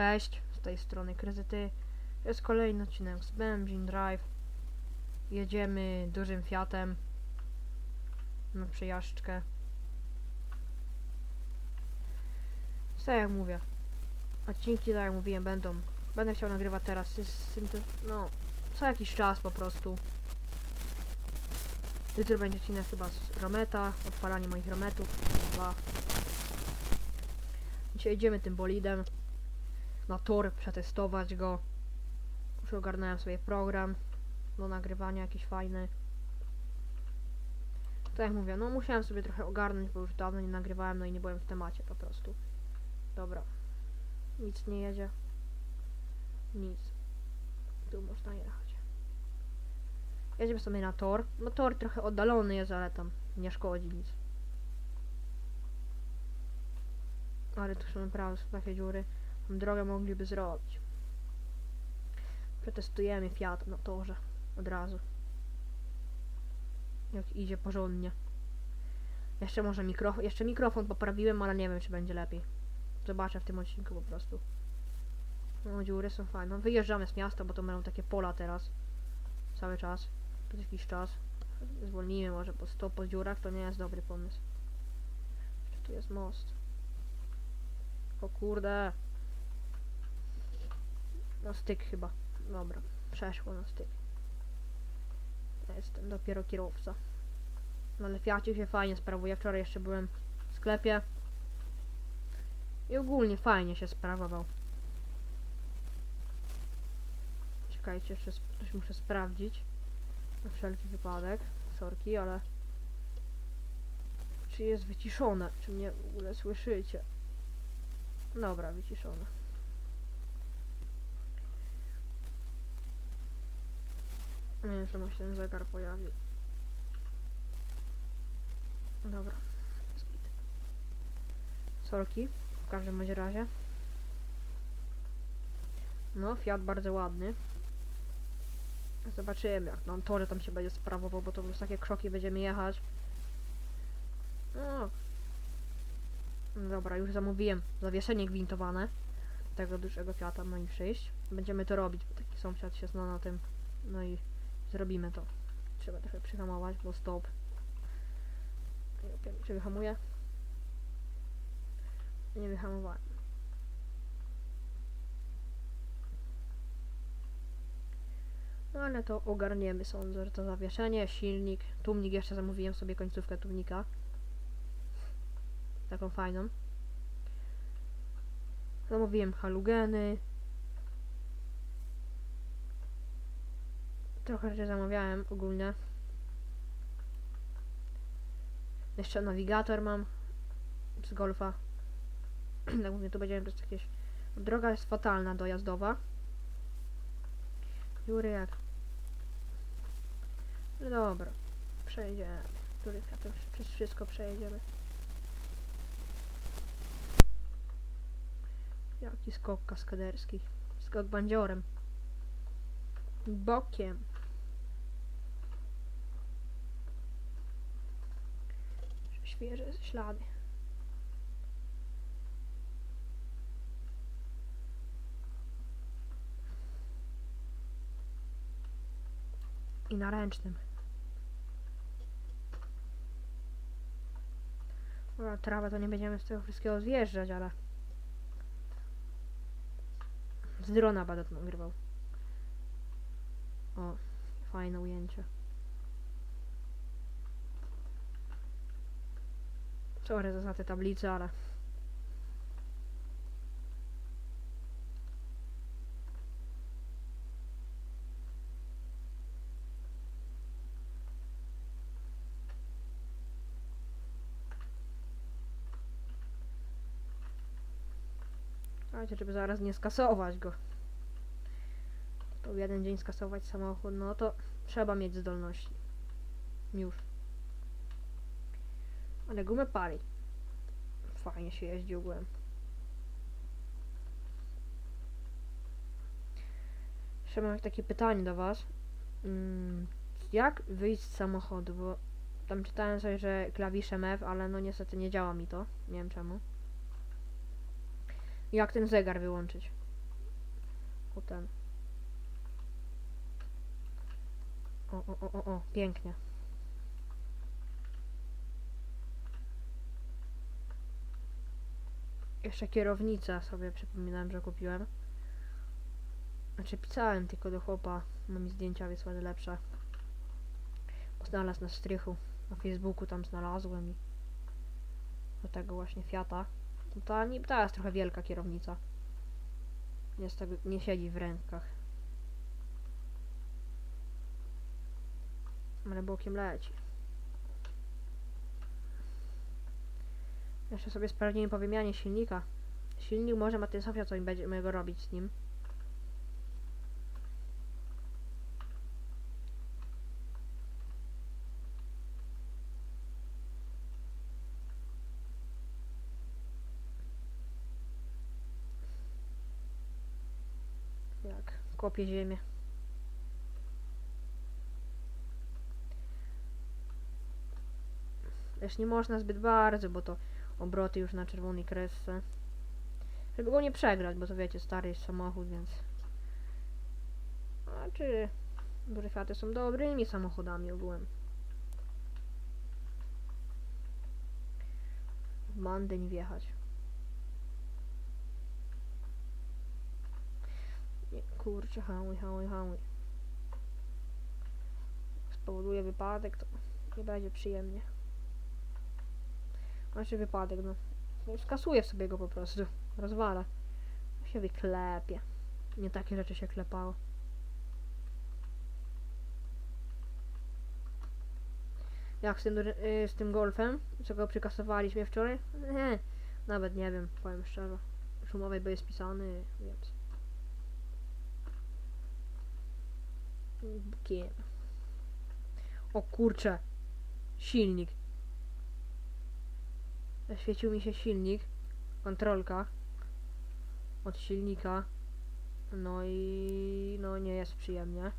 Cześć, z tej strony Kryzyty. Jest kolejny odcinek z Benzin Drive. Jedziemy dużym Fiatem na przejażdżkę. Co jak mówię, odcinki, tak jak mówiłem, będą. Będę chciał nagrywać teraz, no, co jakiś czas po prostu. Jutro będzie odcinek chyba z Rometa, odpalanie moich Rometów. Dwa. Dzisiaj jedziemy tym bolidem na tor, przetestować go. Już ogarnąłem sobie program do nagrywania jakiś fajny. Tak jak mówię, no musiałem sobie trochę ogarnąć, bo już dawno nie nagrywałem, no i nie byłem w temacie po prostu. Dobra. Nic nie jedzie. Nic. Tu można jechać. Jedziemy sobie na tor. No tor trochę oddalony jest, ale tam nie szkodzi nic. Ale tu są naprawdę są takie dziury. Tą drogę mogliby zrobić. Przetestujemy Fiat na torze. Od razu. Jak idzie porządnie. Jeszcze może mikrofon. Jeszcze mikrofon poprawiłem, ale nie wiem czy będzie lepiej. Zobaczę w tym odcinku po prostu. No dziury są fajne. No, wyjeżdżamy z miasta, bo to będą takie pola teraz. Cały czas. Przez jakiś czas. Zwolnijmy może po 100 po dziurach, to nie jest dobry pomysł. Jeszcze tu jest most. O kurde. Na styk chyba. Dobra, przeszło na styk. Ja jestem dopiero kierowca. No ale Fiacie się fajnie sprawuje. Wczoraj jeszcze byłem w sklepie. I ogólnie fajnie się sprawował. Czekajcie, jeszcze coś muszę sprawdzić. Na wszelki wypadek. Sorki, ale... Czy jest wyciszone? Czy mnie w ogóle słyszycie? Dobra, wyciszone. Nie wiem, czemu się ten zegar pojawił. Dobra. Sorki, w każdym bądź razie. No, Fiat bardzo ładny. Zobaczymy, jak na torze tam się będzie sprawował, bo to już takie kroki będziemy jechać. No. Dobra, już zamówiłem zawieszenie gwintowane tego dużego Fiata, no i przyjść. Będziemy to robić, bo taki sąsiad się zna na tym. No i zrobimy to. Trzeba trochę przyhamować, bo stop. Czy wyhamuję? Nie wyhamowałem. No ale to ogarniemy, sądzę, że to zawieszenie, silnik, tłumnik, jeszcze zamówiłem sobie końcówkę tłumnika. Taką fajną. Zamówiłem halogeny. Trochę rzeczy zamawiałem ogólnie. Jeszcze nawigator mam z golfa. tak mówię, tu będziemy przez jakieś... Droga jest fatalna dojazdowa. Dziury jak... No dobra. Przejdziemy. Który przez wszystko przejedziemy. Jaki skok kaskaderski. Skok bandziorem. Bokiem. Świeże ślady. I na ręcznym. Dobra, trawę to nie będziemy z tego wszystkiego zjeżdżać, ale... Z drona będę to nagrywał. O, fajne ujęcie. Sorry za te tablice, ale... Słuchajcie, żeby zaraz nie skasować go. To w jeden dzień skasować samochód, no to trzeba mieć zdolności. Już. Ale gumę pali. Fajnie się jeździ ogółem. Jeszcze mam takie pytanie do was. Mm, jak wyjść z samochodu? Bo tam czytałem sobie, że klawiszem F, ale no niestety nie działa mi to. Nie wiem czemu. Jak ten zegar wyłączyć? O ten. O, o, o, o, o, pięknie. Jeszcze kierownicę sobie przypominałem, że kupiłem. Znaczy pisałem tylko do chłopa, mi zdjęcia wysłali lepsze. Bo Znalazł na strychu, na Facebooku tam znalazłem i do tego właśnie Fiata. Ta, nie, ta jest trochę wielka kierownica. Nie, tego, nie siedzi w rękach. Ale bokiem leci. Jeszcze sobie sprawdzimy po wymianie silnika. Silnik może ma ten Sofia, co im będziemy go robić z nim. Jak kopie ziemię. Też nie można zbyt bardzo, bo to obroty już na czerwonej kresce. Żeby go nie przegrać, bo to wiecie, stary jest samochód, więc... A czy... Fiaty są dobrymi samochodami ogółem. W bandę nie wjechać. Nie, kurczę, hamuj, hamuj, hamuj. Spowoduje wypadek, to nie będzie przyjemnie. Znaczy wypadek, no. skasuję sobie go po prostu. Rozwala. Się wyklepie. Nie takie rzeczy się klepało. Jak z tym, y, z tym golfem, co go przykasowaliśmy wczoraj? Nie, nawet nie wiem, powiem szczerze. Już umowy były spisany, więc... Bukiem. O kurcze. Silnik. Zaświecił mi się silnik. Kontrolka. Od silnika. No i... No nie jest przyjemnie.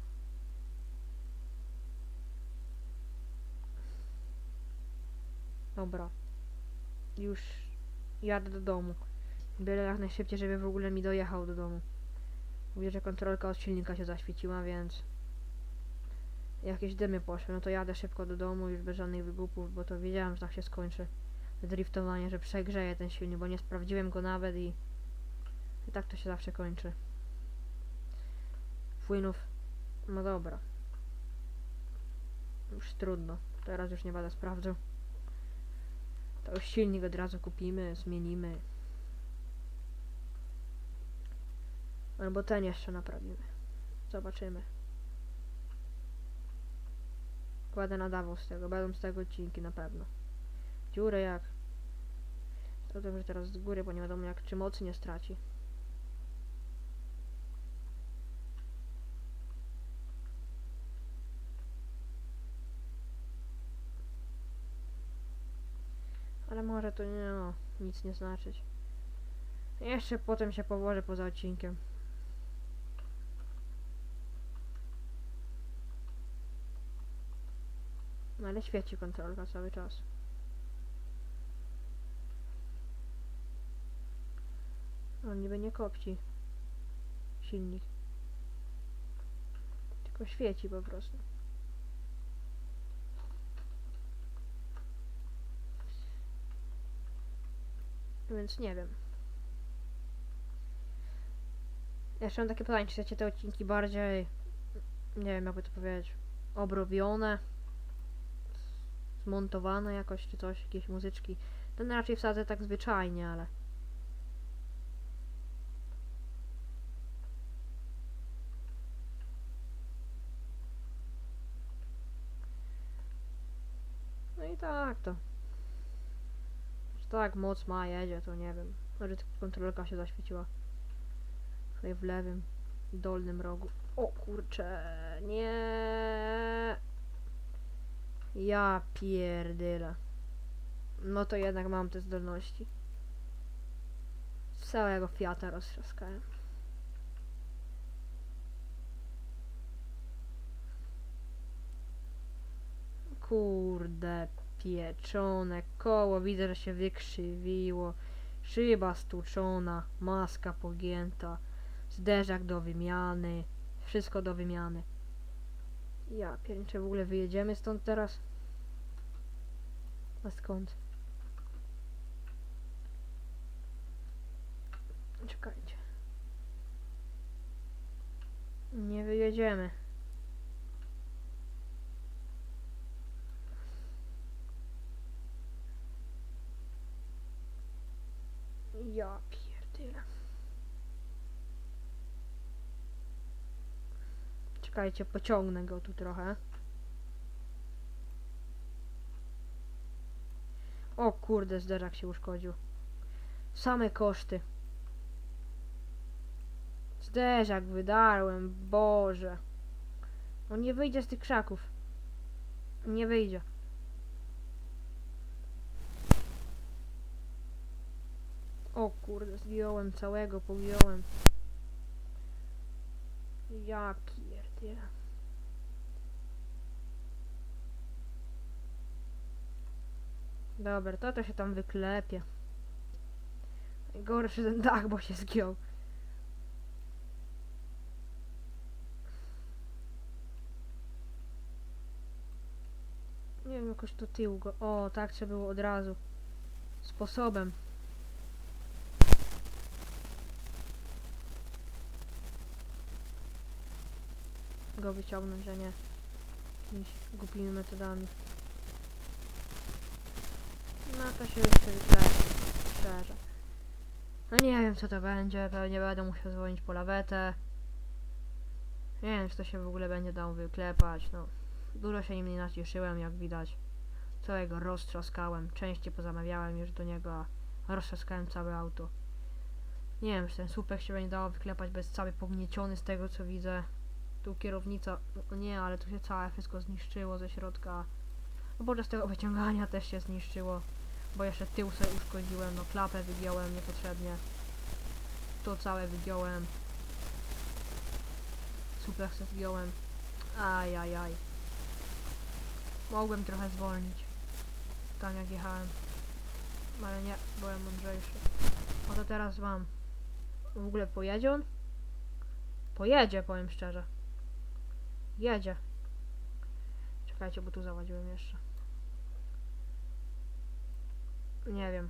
Dobra. Już jadę do domu. Byle jak najszybciej, żeby w ogóle mi dojechał do domu. Mówię, że kontrolka od silnika się zaświeciła, więc jakieś dymy poszły, no to jadę szybko do domu już bez żadnych wygupów, bo to wiedziałem, że tak się skończy. Driftowanie, że przegrzeje ten silnik, bo nie sprawdziłem go nawet i, i tak to się zawsze kończy. Płynów, no dobra. Już trudno, teraz już nie będę sprawdzał. To już silnik od razu kupimy, zmienimy. Albo ten jeszcze naprawimy. Zobaczymy. Będę nadawał z tego, będą z tego odcinki na pewno. Dziurę jak. To dobrze teraz z góry, bo nie wiadomo jak czy mocy nie straci. Ale może to nie no, nic nie znaczyć. Jeszcze potem się położę poza odcinkiem. No ale świeci kontrolka cały czas. On niby nie kopci. Silnik. Tylko świeci po prostu. Więc nie wiem. Jeszcze mam takie pytanie, czy chcecie te odcinki bardziej, nie wiem jakby to powiedzieć, obrobione, zmontowane jakoś, czy coś, jakieś muzyczki. Ten raczej wsadzę tak zwyczajnie, ale... tak to. Że tak moc ma, jedzie, to nie wiem. Może tylko kontrolerka się zaświeciła. Tutaj w lewym, dolnym rogu. O kurcze, nie. Ja pierdyle. No to jednak mam te zdolności. Całego Fiata roztrzaskałem. Kurde, pieczone koło, widzę, że się wykrzywiło. Szyba stuczona, maska pogięta. Zderzak do wymiany. Wszystko do wymiany. Ja pierniczę, w ogóle wyjedziemy stąd teraz? A skąd? Czekajcie. Nie wyjedziemy. Ja. Czekajcie, pociągnę go tu trochę. O kurde, zderzak się uszkodził. Same koszty. Zderzak wydarłem, Boże. On nie wyjdzie z tych krzaków. Nie wyjdzie. O kurde, zdjąłem całego, pogiąłem. Ja pierdzielę. Dobra, to to się tam wyklepie. Najgorszy ten dach, bo się zgiął. Nie wiem, jakoś do tyłu go. O, tak trzeba było od razu. Sposobem. Go wyciągnąć, a nie jakimiś głupimi metodami. No to się już wyklepie. Szczerze. No nie wiem co to będzie, pewnie będę musiał dzwonić po lawetę. Nie wiem czy to się w ogóle będzie dało wyklepać, no. Dużo się nim nie nacieszyłem, jak widać. Całego roztrzaskałem. Częściej pozamawiałem już do niego, a roztrzaskałem całe auto. Nie wiem, czy ten słupek się będzie dało wyklepać bez cały pognieciony z tego co widzę. Tu kierownica, no nie, ale tu się całe wszystko zniszczyło ze środka. No podczas tego wyciągania też się zniszczyło. Bo jeszcze tył sobie uszkodziłem, no klapę wygiąłem niepotrzebnie. To całe wygiąłem. Słupek sobie wygiąłem. Ajajaj. Mogłem trochę zwolnić. Tam jak jechałem. Ale nie, byłem mądrzejszy. O to teraz mam. W ogóle pojedzie on? Pojedzie, powiem szczerze. Jedzie. Czekajcie, bo tu zawadziłem jeszcze. Nie wiem.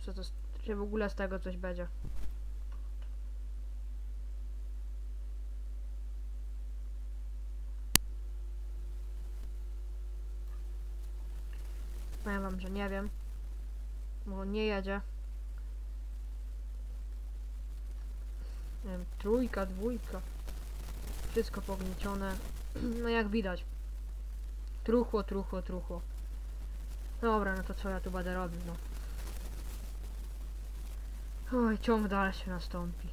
Co to, czy w ogóle z tego coś będzie. Powiem wam, że nie wiem. Bo nie jedzie. Nie wiem, trójka, dwójka. Wszystko pogniecione. No jak widać. Truchło, truchło, truchło. Dobra, no to co ja tu będę robił, no. Oj, ciąg dalszy nastąpi.